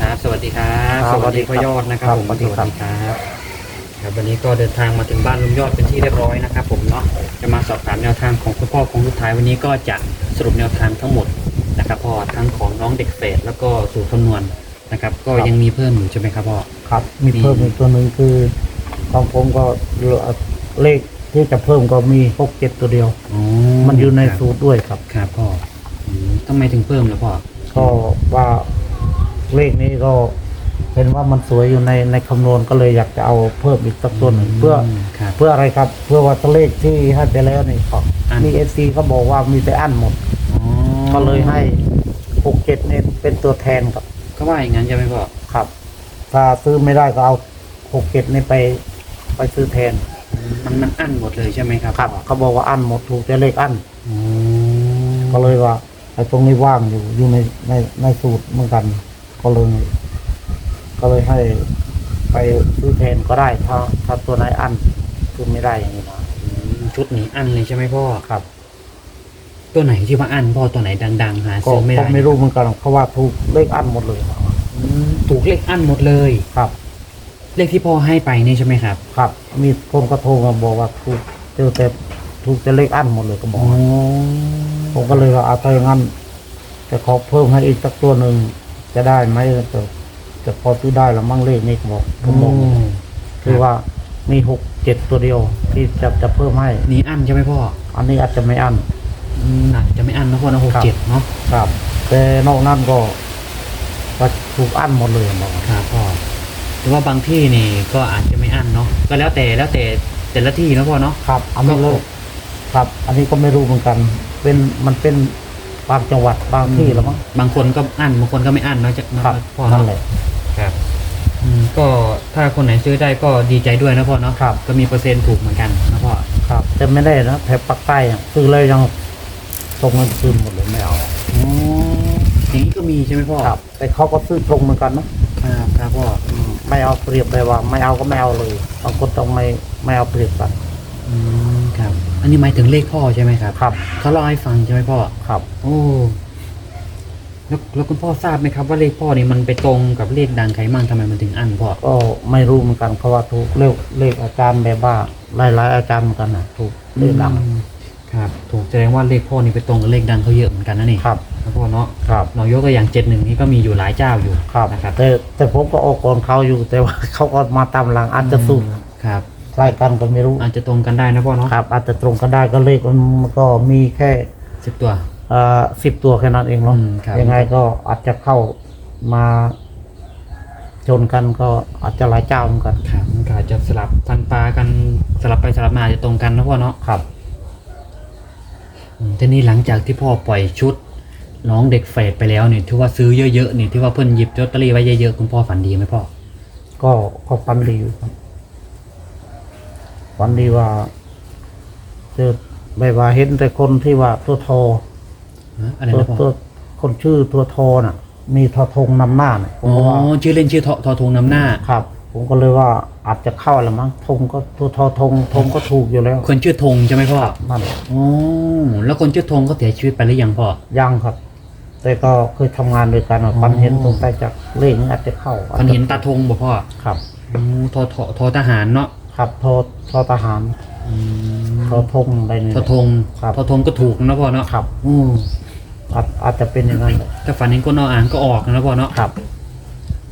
ครับ สวัสดีครับครับสวัสดีสวัสดีครับพ่อยอดนะครับครับผมสวัสดีครับครับครับ วันนี้ก็เดินทางมาถึงบ้านลุงยอดเป็นที่เรียบร้อยนะครับ ผมเนาะจะมาสอบถามแนวทางของคุณพ่อของสุดท้ายวันนี้ก็จะสรุปแนวทางทั้งหมดนะครับพ่อทั้งของน้องเด็กเฟสแล้วก็สู่คำนวณนะครับ ก็ยังมีเพิ่มอยู่ใช่ไหมครับพ่อ ครับ มีมีเพิ่มอีกตัวหนึ่งคือของผมก็เลขที่จะเพิ่มก็มีหกเจ็ดตัวเดียว อ๋อมันอยู่ในครับสูตรด้วยครับ ครับพ่ออืมทำไมถึงเพิ่มล่ะพ่อก็ว่า เลขนี้ก็เห็นว่ามันสวยอยู่ในในคำนวณก็เลยอยากจะเอาเพิ่มอีกสักตัวหนึ่งเพื่อมครับ เพื่ออะไรครับ เพื่อว่าตัวเลขที่ให้ไปแล้วนี่ครับอั้น มีเอซีเขาบอกว่ามีแต่อันหมด อ๋อก็เลยให้หกเจ็ดเนี่ยเป็นตัวแทนครับก็ว่าอย่างนั้นใช่ไหมพ่อครับ ถ้าซื้อไม่ได้ก็เอาหกเจ็ดนี่ไป ไปซื้อแทนมันมันอั้นหมดเลยใช่ไหมครับครับพ่อเขาบอกว่าอันหมดถูกแต่เลขอันอ๋อก็เลยว่าไอ้ตรงนี้ว่างอยู่อยู่ในในในสูตรเหมือนกัน ก็เลยก็เลยให้ไปซื้อแทนก็ได้ ถ้าถ้าตัวไหนอันซื้อไม่ได้อย่างนี้นะอืมชุดนี้อั้นเลยใช่ไหมพ่อ ครับ ตัวไหนที่ว่าอันพ่อตัวไหนดังๆหาก็ซื้อไม่ก็ได้ไม่รู้เหมือนกันเพราะว่าถูกเลขอันหมดเลยอืมถูกเลขอันหมดเลย ครับ เลขที่พ่อให้ไปนี่ใช่ไหมครับครับ มีคนก็โทรมาบอกว่าถูกเจอแต่ถูกแต่เลขอันหมดเลยก็บอก ผมก็เลยว่าเอาถ้าอย่างนั้นจะขอเพิ่มให้อีกสักตัวหนึ่ง จะได้ไหมจะจะพอซื้อได้หรือมั่งเลขนี้ก็บอกผมบอกคือว่ามีหกเจ็ดตัวเดียว ที่จะจะเพิ่มให้ นี่อันใช่ไหมพ่อ อันนี้อาจจะไม่อันอืมอาจจะไม่อันนะพ่อนะหกครับเจ็ดเนาะครับ แต่นอกนั้นก็ก็ถูกอันหมดเลยบอกครับพ่อหรือว่าบางที่นี่ก็อาจจะไม่อันเนาะก็แล้วแต่แล้วแต่แต่ละที่นะพ่อเนาะครับ อันนี้เลยครับ อันนี้ก็ไม่รู้เหมือนกัน เป็นมันเป็น บางจังหวัดบางที่แล้วมั้ง บางคนก็อันบางคนก็ไม่อันเนาะจะครับพ่อนั่เนาะนแหละ ครับอืมก็ถ้าคนไหนซื้อได้ก็ดีใจด้วยนะพ่อเนาะครับ ก็มีเปอร์เซ็นต์ถูกเหมือนกันนะพ่อครับ แต่ไม่ได้นะแถบปากใต้อะซื้อเลยยังส่งเงินคืนหมดเลยไม่เอาอ๋ออย่างนี้ก็มีใช่ไหมพ่อครับ แต่เขาก็ซื้อตรงเหมือนกันนะครับครับพ่ออืมไม่เอาเปรียบเลยว่า ไม่เอาก็ไม่เอาเลยบางคนต้องไม่ไม่เอาเปรียบกัน อืมครับ อันนี้หมายถึงเลขพ่อใช่ไหมครับครับเขาเล่าให้ฟังใช่ไหมพ่อครับ โอ้แล้วแล้วคุณพ่อทราบไหมครับว่าเลขพ่อนี่มันไปตรงกับเลขดังใครมั่งทำไมมันถึงอันพ่อก็ไม่รู้เหมือนกันเพราะว่าถูกเลขเลขอาจารย์แบบว่าหลายๆอาจารย์เหมือนกันนะถูกเลขดังอืมครับ ถูกแสดงว่าเลขพ่อนี่ไปตรงกับเลขดังเขาเยอะเหมือนกันนะนี่ครับนะพ่อเนาะครับเรายกตัวอย่างเจ็ดหนึ่งนี่ก็มีอยู่หลายเจ้าอยู่ครับนะครับแต่แต่ผมก็ออกก่อนเขาอยู่แต่ว่าเขาก็มาตามหลังอาจจะสู้ครับ ใกล้กันก็ไม่รู้อาจจะตรงกันได้นะพ่อเนาะครับอาจจะตรงกันได้ก็เลขมันก็มีแค่สิบตัวสิบตัวแค่นั้นเองเนาะอืมครับยังไงก็อาจจะเข้ามาชนกันก็อาจจะหลายเจ้าเหมือนกันครับมันก็อาจจะสลับพันปลากันสลับไปสลับมาอาจจะตรงกันนะพ่อเนาะครับอืมทีนี้หลังจากที่พ่อปล่อยชุดน้องเด็กเฟดไปแล้วเนี่ยที่ว่าซื้อเยอะๆนี่ที่ว่าเพิ่นหยิบลอตเตอรี่ไว้เยอะๆคุณพ่อฝันดีไหมพ่อ ก็ก็ฟันดีอยู่ครับ ฟันดีว่าเจอแบบว่าเห็นแต่คนที่ว่าตัวทออะไรตัวนะพ่อตัวคนชื่อตัวทอน่ะ มีทอทงนำหน้าน่ะผมอ๋อก็ว่าชื่อเล่นชื่อทอทอทงนำหน้า ครับ ผมก็เลยว่าอาจจะเข้าละมั้งธงก็ตัวทอทงธงก็ถูกอยู่แล้วคนชื่อธงใช่ไหมพ่อนั่นแหละอ๋อแล้วคนชื่อธงก็เสียชีวิตไปหรือยังพ่อ ยังครับ แต่ก็เคยทำงานด้วยกันอะอ๋อฟันเห็นตรงใต้จากเลขนี้อาจจะเข้าฝันเห็นตาธงบ่พ่อครับอ๋อทอทอทอทหารเนาะ ครับทอทอทหารอืมทอทงอะไรเนี่ย ทอธงครับ ทอธงก็ถูกนะพ่อเนาะครับอืมอาจอาจจะเป็นอย่างนั้นแหละถ้าฝันเห็นคนเอาอ่านก็ออกนะพ่อเนาะครับ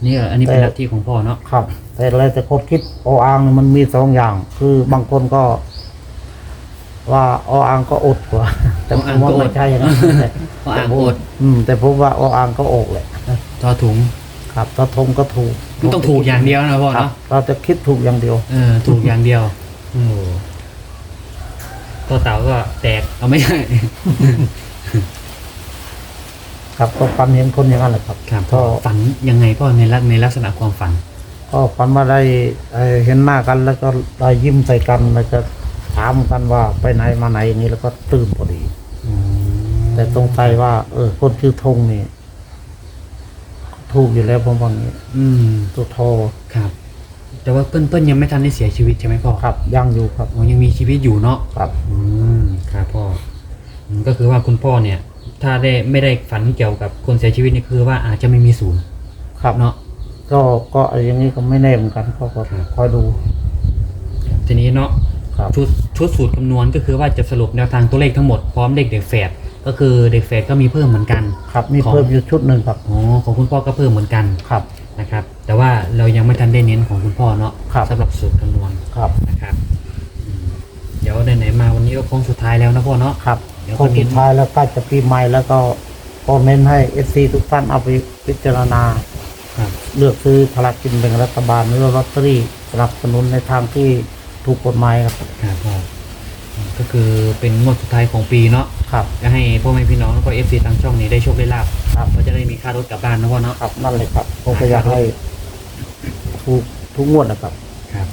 นี่อันนี้เป็นแต่ลัทธิของพ่อเนาะครับ แต่อะไรแต่คนคิดออ่างเนี่ยมันมีสองอย่าง คือบางคนก็ ว่าออ่างก็อดกว่า แต่ผมว่าไม่ใช่อย่างนั้นแต่ออ่างอดอืม แต่ผมว่าออ่างก็อกแหละทอถุงครับถ้าทงก็ถูก มันต้องถูกอย่างเดียวนะพ่อครับเนาะเราจะคิดถูกอย่างเดียว เออถูกอย่างเดียวโอ้ตัวเต่าก็แตกเอาไม่ใช่ครับก็ฟันเห็นคนอย่างนั้นแหละครับครับก็ฝันยังไงพ่อในลักในลักษณะความฝัน ก็ฝันว่าได้เอ่อเห็นหน้ากันแล้วก็ได้ยิ้มใส่กันแล้วก็ถามกันว่าไปไหนมาไหนอย่างนี้แล้วก็ตื่นพอดีแต่ตรงใจว่า เออคนชื่อธงนี่ ถูกอยู่แล้วผมว่างี้อืมตัวโทครับ แต่ว่าเปิ้ลเปิ้ลยังไม่ทันได้เสียชีวิตใช่ไหมพ่อครับยังอยู่ครับอ๋อยังมีชีวิตอยู่เนาะครับ อืมครับพ่ออืมก็คือว่าคุณพ่อเนี่ย ถ้าได้ไม่ได้ฝันเกี่ยวกับคนเสียชีวิตนี่คือว่าอาจจะไม่มีศูนย์ครับเนาะ ก็ก็อย่างนี้ก็ไม่แน่เหมือนกันก็ก็ครับ คอยดูทีนี้เนาะครับชุดชุดสูตรคำนวณก็คือว่าจะสรุปแนวทางตัวเลขทั้งหมดพร้อมเด็กเด็กแฝด ก็คือเด็กแฝดก็มีเพิ่มเหมือนกันครับมีของเพิ่มอยู่ชุดหนึ่งครับอ๋อของคุณพ่อก็เพิ่มเหมือนกันครับนะครับ แต่ว่าเรายังไม่ทันได้เน้นของคุณพ่อเนาะครับสำหรับสูตรคำนวณครับนะครับอืมเดี๋ยวไหนๆมาวันนี้ก็โค้งสุดท้ายแล้วนะพ่อเนาะครับเดี๋ยวคนก็เน้นสุดท้ายแล้วใกล้จะปีใหม่แล้วก็ก็เน้นให้เอซีทุกท่านเอาไปพิจารณาครับเลือกซื้อพลากินแบ่งรัฐบาลหรือว่าลอตเตอรี่สนับสนุนในทางที่ถูกกฎหมายครับ ครับพ่อก็คือเป็นงวดสุดท้ายของปีเนาะครับ จะให้พ่อแม่พี่น้องแล้วก็เอฟซีทางช่องนี้ได้โชคได้ลาบครับ ก็จะได้มีค่ารถกลับบ้านนะพ่อเนาะ ครับนั่นเลยครับผมก็อยากให้ถูกทุกงวดนะครับ ครับ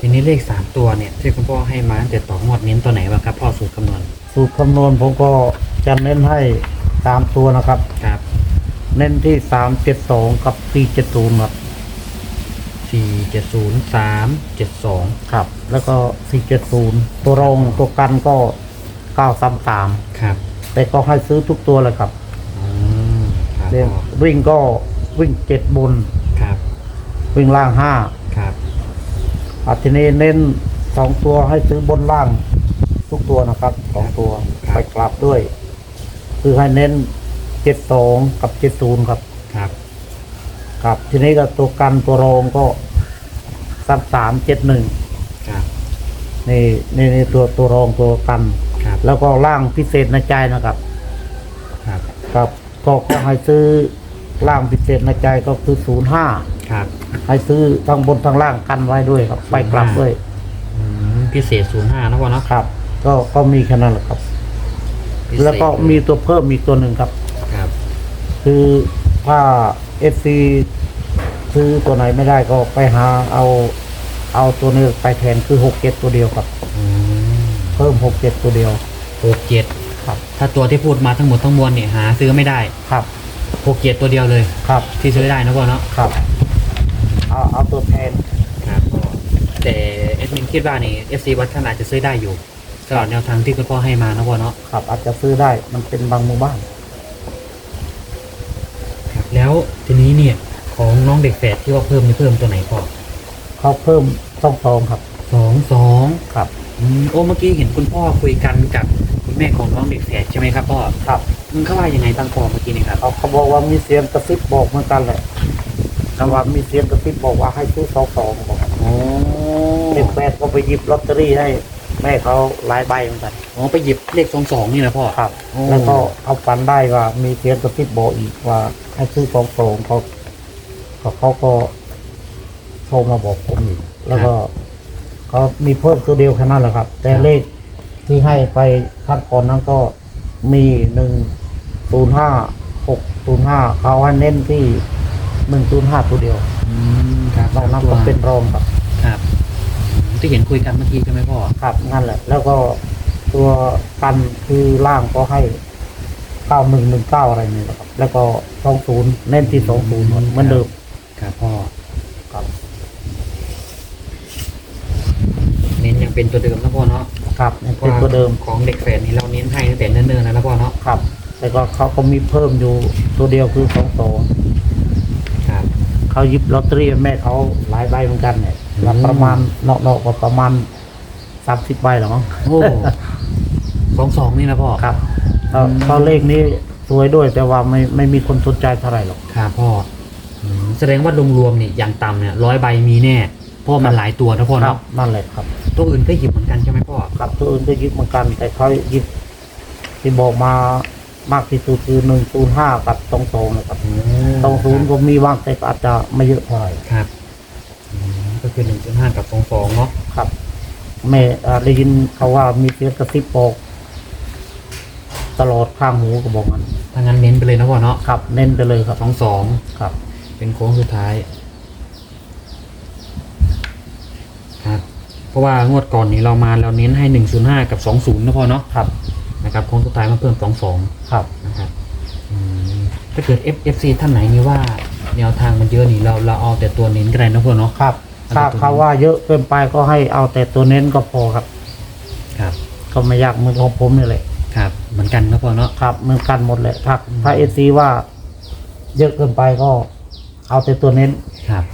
ทีนี้เลขสามตัวเนี่ยที่คุณพ่อให้มาตั้งแต่ต่องวดเน้นตัวไหนบ้างครับพ่อสูตรคำนวณ สูตรคำนวณผมก็จะเน้นให้ตามตัวนะครับ ครับเน้นที่สามเจ็ดสองกับสี่เจ็ดศูนย์ครับสี่เจ็ดศูนย์สามเจ็ดสองครับ แล้วก็สี่เจ็ดศูนย์ตัวรองตัวกันก็เก้าสามสามครับแต่ก็ให้ซื้อทุกตัวเลยครับอืมครับเรียกพ่อวิ่งก็วิ่งเจ็ดบน ครับวิ่งล่างห้าครับอาทีนี้เน้นสองตัวให้ซื้อบนล่าง ทุกตัวนะครับสองตัวไปกลับด้วย คือให้เน้นเจ็ดสองกับเจ็ดศูนย์ครับ ครับครับทีนี้ก็ตัวกันตัวรองก็สามสามเจ็ดหนึ่งครับ นี่นี่นี่ตัวตัวรองตัวกันครับแล้วก็ล่างพิเศษในใจนะครับ ครับ ครับก็ก็ให้ซื้อล่างพิเศษในใจก็คือศูนย์ห้าครับให้ซื้อทั้งบนทั้งล่างกันไว้ด้วยครับ ไปกลับด้วยอืมพิเศษศูนย์ห้านะพ่อเนาะครับ ก็ก็มีแค่นั้นแหละครับ พิเศษแล้วก็มีตัวเพิ่มอีกตัวหนึ่งครับ ครับคือถ้าเอฟซีซื้อตัวไหนไม่ได้ก็ไปหาเอา เอาตัวนี้ไปแทนคือหกเจ็ดตัวเดียวครับอืมเพิ่มหกเจ็ดตัวเดียว หกเจ็ดครับ ถ้าตัวที่พูดมาทั้งหมดทั้งมวลเนี่ยหาซื้อไม่ได้ครับ หกเจ็ดตัวเดียวเลย ครับ ที่ซื้อได้นะพ่อเนาะครับ เอาเอาตัวแทน ครับพ่อแต่เอดมินคิดว่านี่เอฟซีวัดขนาดจะซื้อได้อยู่สำหรับแนวทางที่คุณพ่อให้มานะพ่อเนาะครับ อาจจะซื้อได้มันเป็นบางหมู่บ้าน ครับแล้วทีนี้เนี่ยของน้องเด็กแฝดที่ว่าเพิ่มนี่เพิ่มตัวไหนพ่อ เขาเพิ่มต้องซองครับสองสองครับอืมโอ้เมื่อกี้เห็นคุณพ่อคุยกันกับคุณแม่ของน้องเด็กแฝดใช่ไหมครับพ่อครับมันเขาว่ายังไงบ้างพ่อเมื่อกี้นี่ครับเขาเขาบอกว่ามีเสียงกระซิบบอกเหมือนกันแหละคำว่ามีเสียงกระซิบบอกว่าให้ซื้อสองสองบอกโอ้เด็กแปดก็ไปหยิบลอตเตอรี่ให้แม่เขาหลายใบเหมือนกันโอ้ไปหยิบเลขสองสองนี่นะพ่อครับโอ้แล้วก็เขาฝันได้ว่ามีเสียงกระซิบบอกอีกว่าให้ซื้อสองสองเขาเขาเขาก็ โทรมาบอกผมอีกแล้วก็เขามีเพิ่มตัวเดียวแค่นั้นแหละครับ แต่เลขที่ให้ไปขั้นก่อนนั้นก็มีหนึ่งศูนย์ห้าหกศูนย์ห้าเขาให้เน้นที่หนึ่งศูนย์ห้าตัวเดียวอืมครับนอกนั้นก็เป็นรองครับ ครับอืมที่เห็นคุยกันเมื่อกี้ใช่ไหมพ่อ ครับนั่นแหละ แล้วก็ตัวกันคือล่างก็ให้เก้าหนึ่งหนึ่งเก้าอะไรนี่แหละครับ แล้วก็สองศูนย์เน้นที่สองศูนย์เหมือนเดิม ครับพ่อ ครับ เน้นยังเป็นตัวเดิมนะพ่อเนาะครับยังเป็นตัวเดิมของเด็กแฝดนี่เราเน้นให้ตั้งแต่เนิ่นๆแล้วนะพ่อเนาะครับ แต่ก็เขาก็มีเพิ่มอยู่ตัวเดียวคือสองสองครับเขาหยิบลอตเตอรี่ให้แม่เขาหลายใบเหมือนกันเนี่ยอืมรับประมาณเนาะๆก็ประมาณสามสิบใบหรอมั้งโอ้สองสองนี่นะพ่อครับเขาอืมเขาเลขนี้สวยด้วย แต่ว่าไม่ไม่มีคนสนใจเท่าไหร่หรอกครับพ่ออืมแสดงว่ารวมๆนี่อย่างต่ำเนี่ยร้อยใบมีแน่ เพราะมันหลายตัวนะพ่อครัเนาะบนั่นแหละครับ ตัวอื่นก็หยิบเหมือนกันใช่ไหมพ่อครับตัวอื่นก็หยิบเหมือนกัน แต่เขาหยิบที่บอกมามากที่สุดคือหนึ่งศูนย์ห้ากับสองสองนะครับสองศูนย์ก็มีบ้างแต่ก็อาจจะไม่เยอะเท่าไหร่ครับอืมก็คือหนึ่งจุดห้ากับสองสองเนาะครับแม่อ่าได้ยินเขาว่ามีเสียงกระซิบบอกตลอดข้างหูก็บอกมันถ้างั้นเน้นไปเลยนะพ่อเนาะครับ เน้นไปเลยครับสองสองครับ เป็นโค้งสุดท้าย ครับ เพ ราะว่างวดก่อนนี้เรามาเราเน้นให้หนึ่งศูนย์ห้ากับสองศูนย์นะพ่อเนาะครับนะครับโค้งสุดท้ายมาเพิ่มสองสองครับนะครับอืมถ้าเกิด F F C ท่านไหนนี่ว่าแนวทางมันเยอะนี่เราเราเอาแต่ตัวเน้นก็ได้นะพ่อเนาะครับถ้าอันนี้ตัวเขาว่าเยอะเกินไปก็ให้เอาแต่ตัวเน้นก็พอครับ ครับ ก็ไม่ยากเหมือนของผมนี่แหละครับ เหมือนกันนะพ่อเนาะครับเหมือนกันหมดแหละถ้าถ้าเอซีว่า เยอะเกินไปก็ เอาแต่ตัวเน้นครับ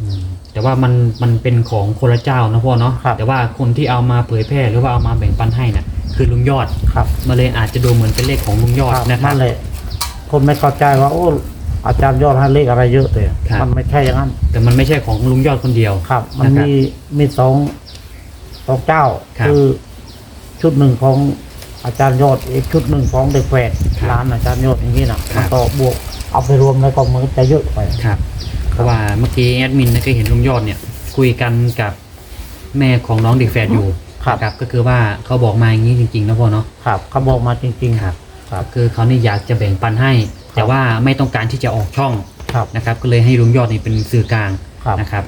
อืม แต่ว่ามันมันเป็นของคนละเจ้านะพ่อเนาะครับ แต่ว่าคนที่เอามาเผยแพร่หรือว่าเอามาแบ่งปันให้น่ะคือลุงยอดครับมาเลยอาจจะดูเหมือนเป็นเลขของลุงยอดครับนะครับ นั่นแหละคนไม่เข้าใจว่าโอ้อาจารย์ยอดให้เลขอะไรเยอะแต่ครับ มันไม่ใช่อย่างนั้นแต่มันไม่ใช่ของลุงยอดคนเดียว ครับ มันนะครับมีมีสองสองเจ้าครับคือชุดหนึ่งของอาจารย์ยอดอีกชุดหนึ่งของเด็กแฝดครับร้านอาจารย์ยอดอย่างนี้นะครัมับนก็บวกเอาไปรวมแล้วก็มันก็จะเยอะไป ครับ เพราะว่าเมื่อกี้แอดมินก็เห็นลุงยอดเนี่ย คุยกันกับแม่ของน้องเด็กแฝดอยู่ครับ นะครับก็คือว่าเขาบอกมาอย่างนี้จริงๆนะพ่อเนาะครับเขาบอกมาจริงๆ ครับครับ คือเขาเนี่ยอยากจะแบ่งปันให้ แต่ว่าไม่ต้องการที่จะออกช่องครับ นะครับ ก็เลยให้ลุงยอดนี่เป็นสื่อกลางครับ นะครับ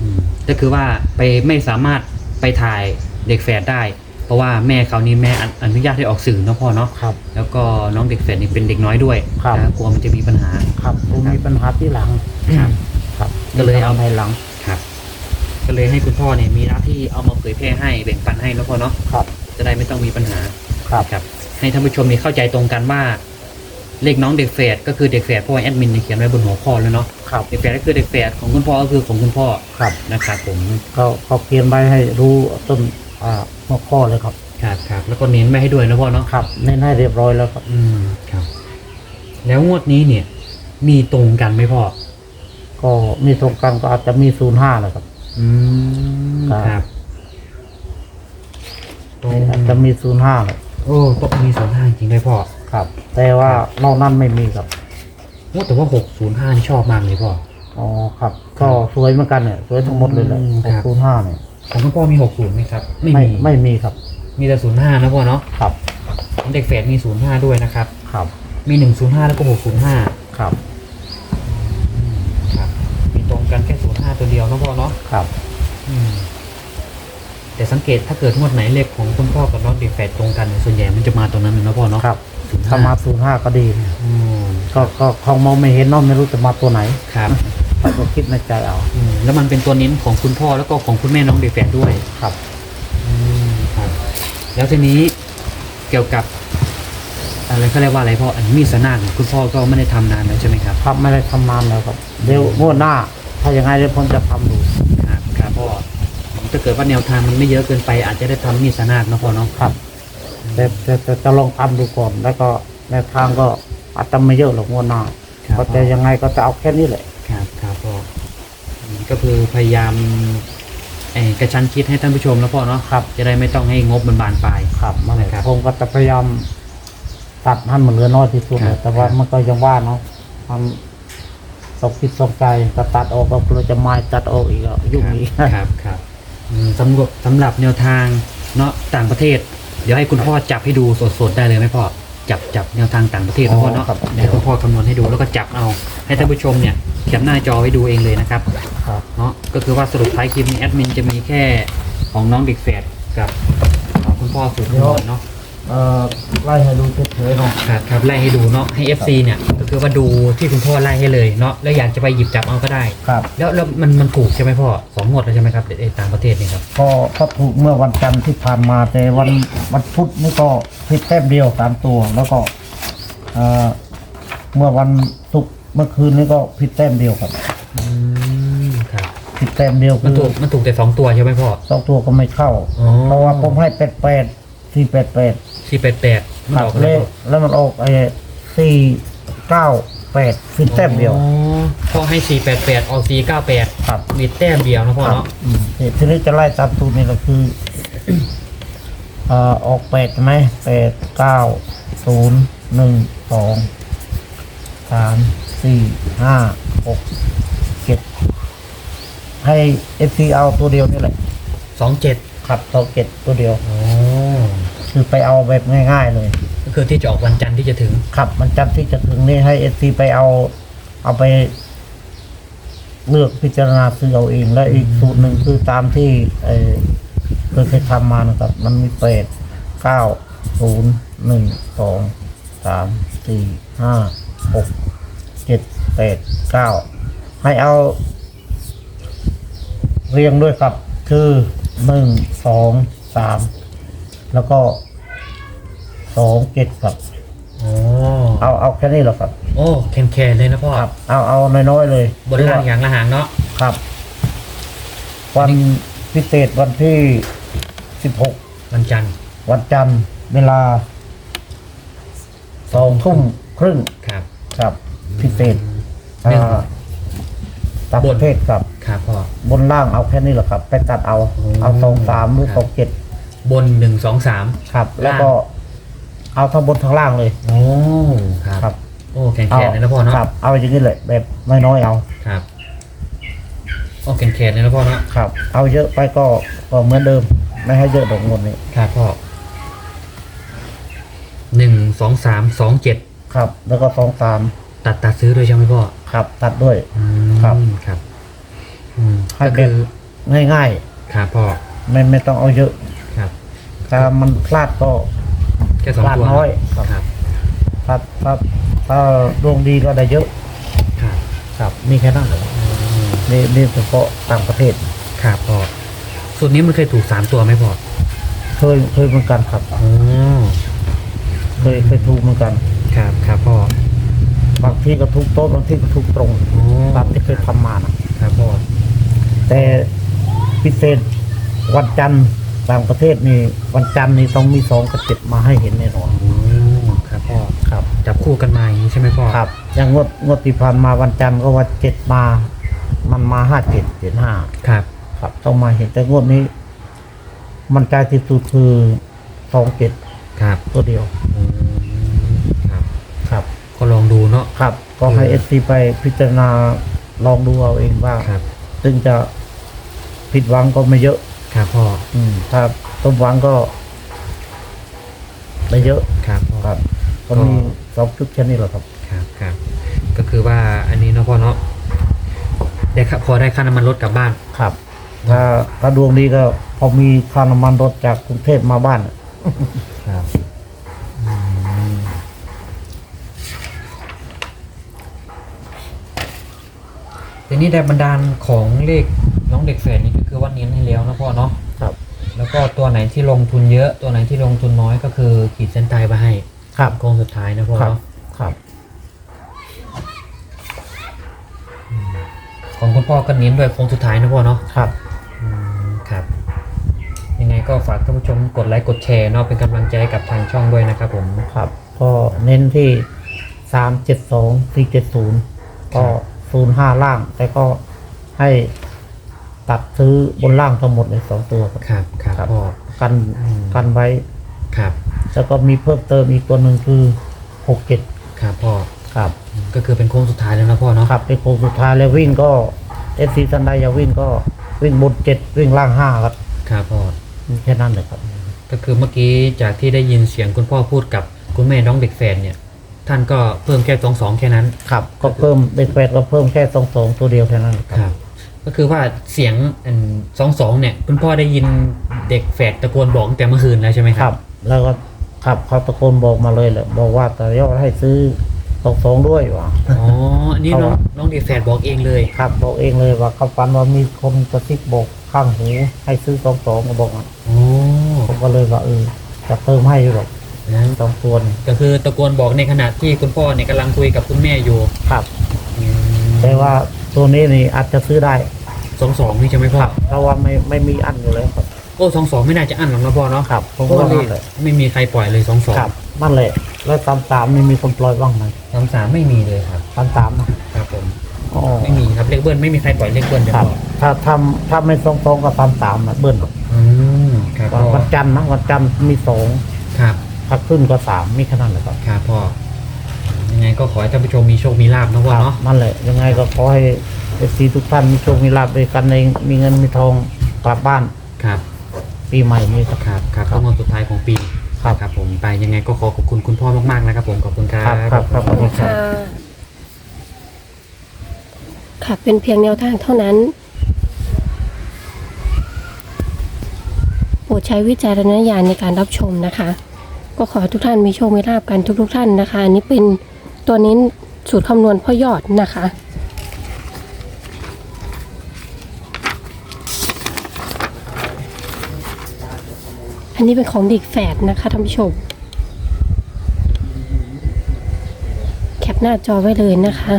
อืมก็คือว่าไปไม่สามารถไปถ่ายเด็กแฝดได้เพ ราะว่าแม่เขานี่แม่ออนุญาตให้ออกสื่อเนาะพ่อเนาะครับ แล้วก็น้องเด็กแฝดนี่เป็นเด็กน้อยด้วยครับ นะกลัวมันจะมีปัญหา ครับผมมีปัญหาที่หลังครับครับก็เลยเอา ภายหลังครับ ก็เลยให้คุณพ่อเนี่ยมีหน้าที่เอามาเผยแพร่ให้แบ่งปันให้แล้วพ่อเนาะครับจะได้ไม่ต้องมีปัญหา ครับ ครับให้ท่านผู้ชมนี่เข้าใจตรงกันว่า เลขน้องเด็กแฝดก็คือเด็กแฝดเพราะว่าแอดมินเนี่ยเขียนไว้บนหัวข้อแล้วเนาะครับเด็กแฝดก็คือเด็กแฝดของคุณพ่อก็คือของคุณพ่อครับ นะครับผมก็เขาเขียนไว้ให้รู้ต้นอ่า หัวข้อเลยครับครับครับแล้วก็เน้นไม่ให้ด้วยนะพ่อเนาะครับเน้นให้เรียบร้อยแล้วครับ อืมครับ แล้วงวดนี้เนี่ย มีตรงกันไหมพ่อก็มีตรงกันก็อาจจะมีศูนย์ห้าแหละครับ อืมครับ ครับตรงอาจจะมีศูนย์ห้าเลยโอ้ตกมีสองห้าจริงด้วยพ่อครับ แต่ว่านอกนั้นไม่มีครับโอ้แต่ว่าหกศูนย์ห้านี่ชอบมากเลยพ่อ อ๋อครับ ก็สวยเหมือนกันเนี่ยสวยทั้งหมดเลยแหละอืมหครักบ ศูนย์ห้าเนี่ย ของคุณพ่อมีหกศูนย์ไหมครับ ไม่ไม่มีไม่มีครับ มีแต่ศูนย์ห้านะพ่อเนาะครับของเด็กแฝดมีศูนย์ห้าด้วยนะครับ ครับ มีหนึ่งศูนย์ห้าแล้วก็หกศูนย์ห้าครับ ครับ มีตรงกันแค่ศูนย์ห้าตัวเดียวนะพ่อเนาะครับ อืมแต่สังเกตถ้าเกิดงวดไหนเลขของคุณพ่อกับน้องเด็กแฝดตรงกันเนี่ยส่วนใหญ่มันจะมาตรงนั้นเลยนะพ่อเนาะครับศูนย์ถ้าห้ามาศูนย์ห้าก็ดีเนี่ยอืมก็ก็คงมองไม่เห็นเนาะไม่รู้จะมาตัวไหนครับ แต่ก็คิดในใจเอา อืมแล้วมันเป็นตัวเน้นของคุณพ่อแล้วก็ของคุณแม่น้องเด็กแฝดด้วยครับ อืมครับ แล้วทีนี้เกี่ยวกับอะไรเขาเรียกว่าอะไรพ่ออันมีดสนานคุณพ่อก็ไม่ได้ทำนานแล้วใช่ไหมครับ ครับไม่ได้ทำนานแล้วครับ เดี๋ยวงวดหน้า ถ้ายังไงเดี๋ยวผมจะทำดู ครับครับพ่อถ้าเกิดว่าแนวทางมันไม่เยอะเกินไป อาจจะได้ทำมีดสนานเนาะพ่อเนาะครับ แต่แต่แต่จะลองทำดูก่อน แล้วก็แนวทางก็อาจจะไม่เยอะหรอกงวดหน้าครับก็จะยังไงก็จะเอาแค่นี้แหละ ครับครับพ่ออืม ก็คือพยายามเอ่อกระชั้นคิดให้ท่านผู้ชมแล้วพ่อเนาะครับ จะได้ไม่ต้องให้งบมันบานปลาย ครับมันนะครับผมก็จะพยายามตัดให้มันเหลือน้อยที่สุดครับ แต่ว่ามันก็ยังว่าเนาะมันสองคิดสองใจก็ตัดออกก็เราจะไม้ตัดออกอีกอะยุ่งอีกครับครับอืมสำหรับสำหรับแนวทางเนาะต่างประเทศ เดี๋ยวให้คุณพ่อจับให้ดูสดๆได้เลยไหมพ่อ จับจับแนวทางต่างประเทศนะพ่อเนาะครับ เดี๋ยวคุณพ่อคำนวณให้ดูแล้วก็จับเอา ให้ท่านผู้ชมเนี่ยแคปหน้าจอไว้ดูเองเลยนะครับครับเนาะก็คือว่าสรุปท้ายคลิปนี้แอดมินจะมีแค่ของน้องเด็กแฝดกับของคุณพ่อสุดยอดเนาะ เอ่อไล่ให้ดูเฉยๆเนาะ ครับครับไล่ให้ดูเนาะให้ FC เนี่ยก็ คือว่าดูที่คุณพ่อไล่ให้เลยเนาะแล้วอยากจะไปหยิบจับเอาก็ได้ ครับแล้วแล้วมันมันถูกใช่ไหมพ่อสองงวดแล้วใช่ไหมครับไอ้ต่างประเทศนี่ครับก็ก็ถูกเมื่อวันจันทร์ที่ผ่านมาแต่วันวันพุธนี่ก็ผิดแต้มเดียวสามตัว แล้วก็เอ่อเมื่อวันศุกร์เมื่อคืนนี้ก็ผิดแต้มเดียวครับอืมครับผิดแต้มเดียวมันคือถูกมันถูกแต่สองตัวใช่ไหมพ่อ สองตัวก็ไม่เข้าอ๋อ เพราะว่าผมให้แปดแปดสี่แปดแปด สี่แปดแปดมันออกอะไรแล้วพ่อแล้วมันออกไอ้สี่ เก้าแปดผิดแต้มเดียว อ๋อพ่อให้สี่แปดแปดออกสี่เก้าแปดครับ มีแต้มเดียวนะพ่อครับเนาะอืมทีทีนี้จะไล่ตามสูตรนี่ก็คือเอ่อออกแปดใช่ไหมแปดเก้าศูนย์หนึ่งสองสามสี่ห้าหกเจ็ดให้เอฟซีเอาตัวเดียวนี่แหละสองเจ็ดครับตัวเจ็ดตัวเดียวอ๋อคือไปเอาแบบง่าย ๆ เลย ก็คือที่จะออกวันจันทร์ที่จะถึง ครับมันจันทร์ที่จะถึงนี่ให้เอฟซีไปเอา เอาไป เลือกพิจารณาซื้อเอาเองและอีกสูตรหนึ่งคือตามที่เอ่อเคยเคยทำมานะครับ มันมีแปดเก้าศูนย์หนึ่งสองสามสี่ห้าหกเจ็ดแปดเก้าให้เอา เรียงด้วยครับ คือหนึ่งสองสามแล้วก็ สองเจ็ดครับอ๋อเอาเอาแค่นี้เหรอครับ โอ้โอ้แคนแคนๆเลยนะพ่อครับ เอาเอาน้อยๆเลยบนล่างอย่างละหางเนาะครับ วันพิเศษวันที่สิบหกวันจันทร์วันจันทร์เวลาสองทุ่มครึ่งครับครับ พิเศษหนึ่งอ่าต่างประเทศครับครับพ่อบนล่างเอาแค่นี้แหละครับ ไปตัดเอาอืมเอาสองสามหรือครับสองเจ็ดบนหนึ่งสองสามครับ แล้วก็ เอาทั้งบนทั้งล่างเลย โอ้ครับครับโอ้แคนแคนๆเลยนะพ่อเนาะครับ เอาอย่างนี้เลยแบบน้อยๆเอา ครับโอ้แคนแคนๆเลยนะพ่อเนาะครับ เอาเยอะไปก็ก็เหมือนเดิม ไม่ให้เยอะดอกงนนี่ครับพ่อหนึ่งสองสามสองเจ็ดครับ แล้วก็สองสามตัดตัดซื้อด้วยใช่ไหมพ่อครับ ตัดด้วย อืมครับครับอืมให้ก็เป็คืน อง่าย ครับพ่อๆ ไม่ไม่ต้องเอาเยอะ ครับ ถ้ามันพลาดก็ แค่สองพลาดตัวน้อยครับถ้าถ้าถ้าดวงดีก็ได้เยอะครับครับมีแค่นั้นเลยอืมนี่นี่เฉพาะต่างประเทศครับพ่อสูตรนี้มันเคยถูกสามตัวไหมพ่อเคยเคยเหมือนกันครับอ๋อเคยเคยถูกเหมือนกันครับครับพ่อบางที่ก็ถูกโต๊ะบางที่ก็ถูกตรงอ๋อตามที่เคยทำมานะครับพ่อแต่พิเศษวันจันทร์ ต่างประเทศนี่วันจันทร์นี่ต้องมีสองกับเจ็ดมาให้เห็นแน่นอนอ๋อครับพ่อครับจับคู่กันมาอย่างนี้ใช่ไหมพ่อครับอย่างงวดงวดที่ผ่านมาวันจันทร์ก็ว่าเจ็ดมา มันมาห้าเจ็ดเจ็ดห้าครับครับต้องมาเห็นแต่งวดนี้ มันใจที่สุดคือสองเจ็ดครับตัวเดียวอืมครับ ครับ ก็ลองดูเนาะ ครับ ก็ให้เอซีไปพิจารณาลองดูเอาเองว่าครับ ซึ่งจะผิดหวังก็ไม่เยอะ ครับพ่ออืมถ้าสมหวังก็ไม่เยอะครับพ่อ ครับก็มีสองชุดแค่นี้แหละครับ ครับครับก็คือว่าอันนี้เนาะพ่อเนาะได้ครับพอได้ค่าน้ำมันรถกลับบ้าน ครับ ถ้าถ้าดวงดีก็ พอมีค่าน้ำมันรถจากกรุงเทพมาบ้านครับทีนี้ได้บรรดาลของเลข น้องเด็กแฝดนี่ก็คือว่าเน้นให้แล้วนะพ่อเนาะครับ แล้วก็ตัวไหนที่ลงทุนเยอะ ตัวไหนที่ลงทุนน้อยก็คือขีดเส้นใต้ไปให้ครับโค้งสุดท้ายนะพ่อครับ เนาะครับของคุณพ่อก็เน้นด้วยโค้งสุดท้ายนะพ่อเนาะครับอืมครับ ยังไงก็ฝากท่านผู้ชมกดไลค์กดแชร์เนาะเป็นกำลังใจให้กับทางช่องด้วยนะครับผม ครับ ก็เน้นที่สามเจ็ดสองสี่เจ็ดศูนย์ก็ศูนย์ห้าล่าง แต่ก็ให้ ตัดซื้อบนล่างทั้งหมดเลยสองตัวครับ ครับครับครับ พ่อ กันอืม กันไว้ ครับแล้วก็มีเพิ่มเติมอีกตัวหนึ่งคือหกเจ็ดครับพ่อครับก็คือเป็นโค้งสุดท้ายแล้วนะพ่อเนาะครับในโค้งสุดท้ายแล้ววิ่งก็เอฟซีซันไดอยาวิ่งก็วิ่งบนเจ็ดวิ่งล่างห้าครับครับพ่อ มีแค่นั้นเลยครับ ก็คือเมื่อกี้จากที่ได้ยินเสียงคุณพ่อพูดกับคุณแม่น้องเด็กแฝดเนี่ย ท่านก็เพิ่มแค่สองสองแค่นั้น ครับ ก็เพิ่มเด็กแปดก็เพิ่มแค่สองสองตัวเดียวแค่นั้นเลยครับครับ ก็คือว่าเสียงสองสองเนี่ย คุณพ่อได้ยินเด็กแฝดตะโกนบอกตั้งแต่เมื่อคืนแล้วใช่ไหมคครัรับ บ แล้วก็ครับเขาตะโกนบอกมาเลยแหละบอกว่าแต่ยอดให้ซื้อสองสองด้วยว่ะ อ๋ออันนี้น้องน้องเด็กแฝดบอกเองเลย ครับบอกเองเลยว่าเขาฝันว่ามีคนกระซิบบอกข้างหูให้ซื้อสองสองก็บอกอะโอ้ผมก็เลยว่าเออจะเพิ่มให้อยู่หรอกนะสองตัวนี่ก็คือตะโกนบอกในขณะที่คุณพ่อเนี่ยกำลังคุยกับคุณแม่อยู่ครับ อืมแต่ว่า ตัวนี้นี่อาจจะซื้อได้สองสองนี่ใช่ไหมพ่อเพราะว่าไม่ไม่มีอันอยู่แล้วครับ โอ้สองสองไม่น่าจะอั้นหรอกนะพ่อเนาะครับผมเพราะก็ว่านั่นแหละไม่มีใครปล่อยเลยสองสองครับนั่นแหละ แล้วตามสามนี่มีคนปล่อยบ้างไหมสามสามไม่มีเลยครับ ตามสามนะครับผมอ๋อไม่มีครับเลขเบิ้ลไม่มีใครปล่อยเลขเบิ้ลเดี๋ยวครับพ่อถ้าทำถ้าไม่สองสองกับตามสามนะเบิ้ลอืมครับวันพ่อวันจันทร์นะวันจันทร์มีสองครับถ้าขึ้นก็สามมีแค่นั้นแหละครับ ครับพ่อ ยังไงก็ขอให้ท่านผู้ชมมีโชคมีลาบนะพ่อครับเนาะนั่นแหละยังไงก็ขอให้เอฟซีทุกท่านมีโชคมีลาภด้วยกันเองมีเงินมีทองกลับบ้านครับปีใหม่นี้ครับ ครับครับครับต้องวันสุดท้ายของปีครับครับผมไปยังไงก็ขอขอบคุณคุณพ่อมากๆนะครับผมขอบคุณครับครับครับครับขอบคุณครับค่ะค่ะเป็นเพียงแนวทางเท่านั้นโปรดใช้วิจารณญาณในการรับชมนะคะ ก็ขอให้ทุกท่านมีโชคมีลาบกันทุกๆท่านนะคะ อันนี้เป็น ตัวนี้สูตรคำนวณพ่อยอดนะคะ อันนี้เป็นของเด็กแฝดนะคะท่านผู้ชม แคปหน้าจอไว้เลยนะคะ